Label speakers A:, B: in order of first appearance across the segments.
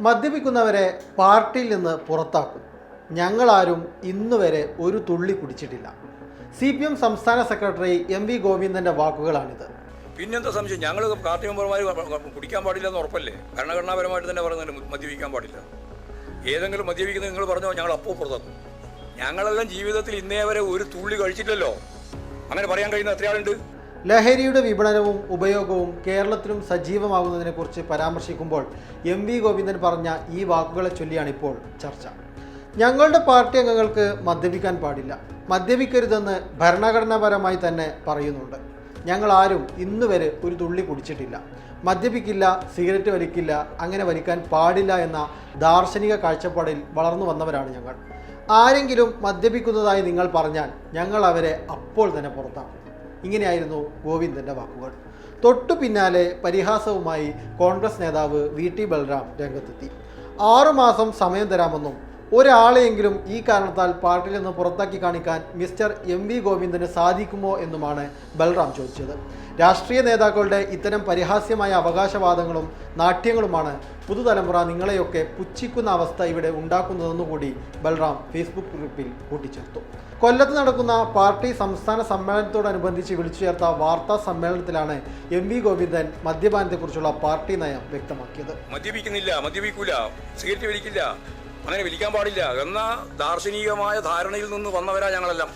A: മദ്യപിക്കുന്നവരെ പാർട്ടിയിൽ നിന്ന് പുറത്താക്കും. ഞങ്ങളാരും ഇന്നു വരെ ഒരു തുള്ളി കുടിച്ചിട്ടില്ല. സി പി എം സംസ്ഥാന സെക്രട്ടറി എം വി ഗോവിന്ദന്റെ വാക്കുകളാണിത്.
B: പിന്നെന്താ സംശയം? ഞങ്ങൾ പാർട്ടി മെമ്പർമാർ കുടിക്കാൻ പാടില്ല എന്ന് ഉറപ്പല്ലേ? ഭരണഘടനാപരമായിട്ട് തന്നെ പറയുന്നുണ്ട് മദ്യപിക്കാൻ പാടില്ല. ഏതെങ്കിലും മദ്യപിക്കുന്നത് നിങ്ങൾ പറഞ്ഞോ ഞങ്ങൾ അപ്പോൾ പുറത്താക്കും. ഞങ്ങളെല്ലാം ജീവിതത്തിൽ ഇന്നേ വരെ ഒരു തുള്ളി കഴിച്ചിട്ടില്ലല്ലോ. അങ്ങനെ പറയാൻ കഴിയുന്ന എത്ര ആളുണ്ട്
A: ലഹരിയുടെ വിപണനവും ഉപയോഗവും കേരളത്തിലും സജീവമാകുന്നതിനെക്കുറിച്ച് പരാമർശിക്കുമ്പോൾ എം വി ഗോവിന്ദൻ പറഞ്ഞ ഈ വാക്കുകളെ ചൊല്ലിയാണ് ഇപ്പോൾ ചർച്ച. ഞങ്ങളുടെ പാർട്ടി അംഗങ്ങൾക്ക് മദ്യപിക്കാൻ പാടില്ല. മദ്യപിക്കരുതെന്ന് ഭരണഘടനാപരമായി തന്നെ പറയുന്നുണ്ട്. ഞങ്ങൾ ആരും ഇന്നുവരെ ഒരു തുള്ളി കുടിച്ചിട്ടില്ല. മദ്യപിക്കില്ല സിഗരറ്റ് വലിക്കില്ല അങ്ങനെ വലിക്കാൻ പാടില്ല എന്ന ദാർശനിക കാഴ്ചപ്പാടിൽ വളർന്നു വന്നവരാണ് ഞങ്ങൾ. ആരെങ്കിലും മദ്യപിക്കുന്നതായി നിങ്ങൾ പറഞ്ഞാൽ ഞങ്ങൾ അവരെ അപ്പോൾ തന്നെ പുറത്താക്കും. ഇങ്ങനെയായിരുന്നു ഗോവിന്ദന്റെ വാക്കുകൾ. തൊട്ടു പിന്നാലെ പരിഹാസവുമായി കോൺഗ്രസ് നേതാവ് വി ടി ബൽറാം രംഗത്തെത്തി. ആറുമാസം സമയം തരാമെന്നും ഒരാളെയെങ്കിലും ഈ കാരണത്താൽ പാർട്ടിയിൽ നിന്ന് പുറത്താക്കി കാണിക്കാൻ മിസ്റ്റർ എം വി ഗോവിന്ദന് സാധിക്കുമോ എന്നുമാണ് ബൽറാം ചോദിച്ചത്. രാഷ്ട്രീയ നേതാക്കളുടെ ഇത്തരം പരിഹാസ്യമായ അവകാശവാദങ്ങളും നാട്യങ്ങളുമാണ് പുതുതലമുറ നിങ്ങളെയൊക്കെ പുച്ഛിക്കുന്ന അവസ്ഥ ഇവിടെ ഉണ്ടാക്കുന്നതെന്നുകൂടി ബൽറാം ഫേസ്ബുക്ക് ഗ്രൂപ്പിൽ കൂട്ടിച്ചേർത്തു. കൊല്ലത്ത് നടക്കുന്ന പാർട്ടി സംസ്ഥാന സമ്മേളനത്തോടനുബന്ധിച്ച് വിളിച്ചു ചേർത്ത വാർത്താ സമ്മേളനത്തിലാണ് എം വി ഗോവിന്ദൻ മദ്യപാനത്തെക്കുറിച്ചുള്ള പാർട്ടി നയം വ്യക്തമാക്കിയത്.
B: മദ്യപിക്കുന്നില്ല മദ്യപിക്കൂല സിഗരറ്റ് വലിക്കില്ല അങ്ങനെ വിളിക്കാൻ പാടില്ല. എന്ന ദാർശനികമായ ധാരണയിൽ നിന്ന് വന്നവരാ ഞങ്ങളെല്ലാം.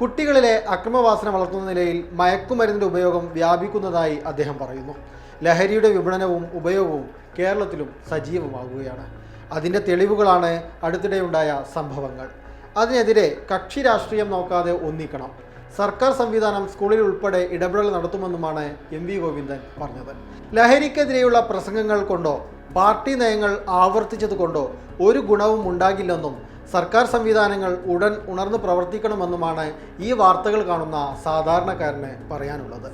A: കുട്ടികളിലെ അക്രമവാസന വളർത്തുന്ന നിലയിൽ മയക്കുമരുന്നിന്റെ ഉപയോഗം വ്യാപിക്കുന്നതായി അദ്ദേഹം പറയുന്നു. ലഹരിയുടെ വിപണനവും ഉപയോഗവും കേരളത്തിലും സജീവമാകുകയാണ് അതിന്റെ തെളിവുകളാണ് അടുത്തിടെയുണ്ടായ സംഭവങ്ങൾ. അതിനെതിരെ കക്ഷി രാഷ്ട്രീയം നോക്കാതെ ഒന്നിക്കണം. സർക്കാർ സംവിധാനം സ്കൂളിൽ ഉൾപ്പെടെ ഇടപെടൽ നടത്തുമെന്നുമാണ് എം വി ഗോവിന്ദൻ പറഞ്ഞത്. ലഹരിക്കെതിരെയുള്ള പ്രസംഗങ്ങൾ കൊണ്ടോ പാർട്ടി നയങ്ങൾ ആവർത്തിച്ചത് കൊണ്ടോ ഒരു ഗുണവും ഉണ്ടാകില്ലെന്നും സർക്കാർ സംവിധാനങ്ങൾ ഉടൻ ഉണർന്ന് പ്രവർത്തിക്കണമെന്നുമാണ് ഈ വാർത്തകൾ കാണുന്ന സാധാരണക്കാരന് പറയാനുള്ളത്.